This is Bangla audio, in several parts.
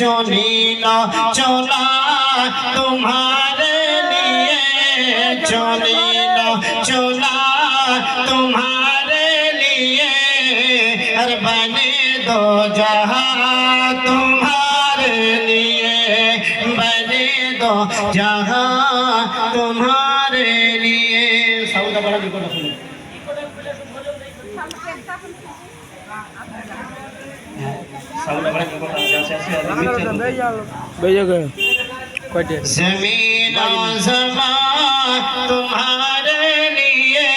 চলি না চলা তোমারে নিয়ে চলি না চলা তোমারে নিয়ে আর বনে দো জহা তোমারে নিয়ে বনে দো জহা তোমারে নিয়ে। সাউদা বড় বিপদ আছে। जमीन और जमान तुम्हारे लिए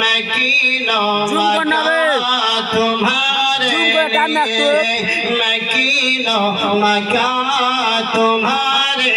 मैं कीनो चुप करना बे। मकान तुम्हारे चुप कर, कान नाक लिए मैं कीनो मकान तुम्हारे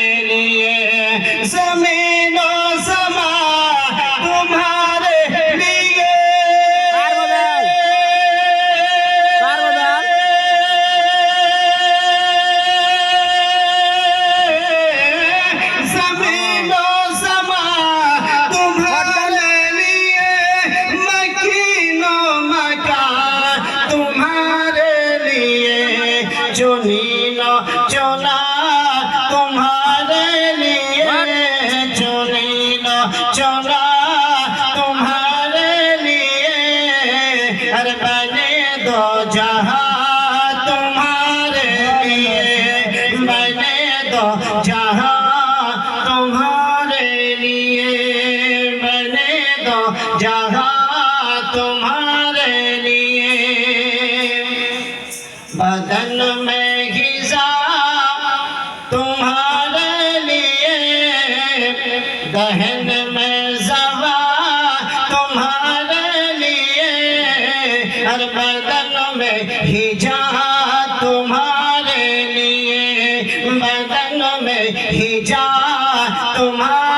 तुम्हारे लिए। बदन में घिसा तुम्हारे लिए। दहन में जवा तुम्हारे लिए। हर बदन में हिजा तुम्हारे लिए। बदन में हिजा तुम्हारे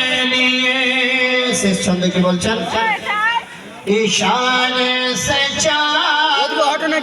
শেষ ছন্দে কি বলছেন? ইশানে সে চাঁদ ঘটনা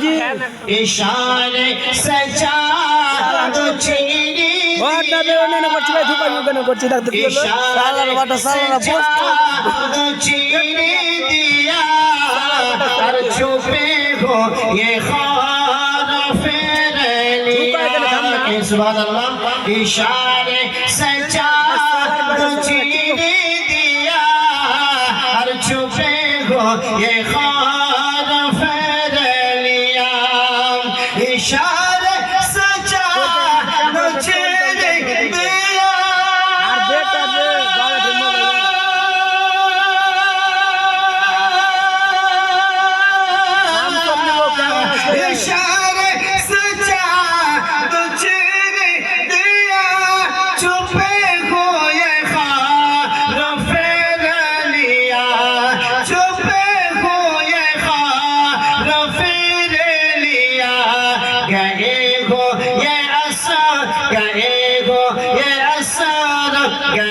کو یہ خواہ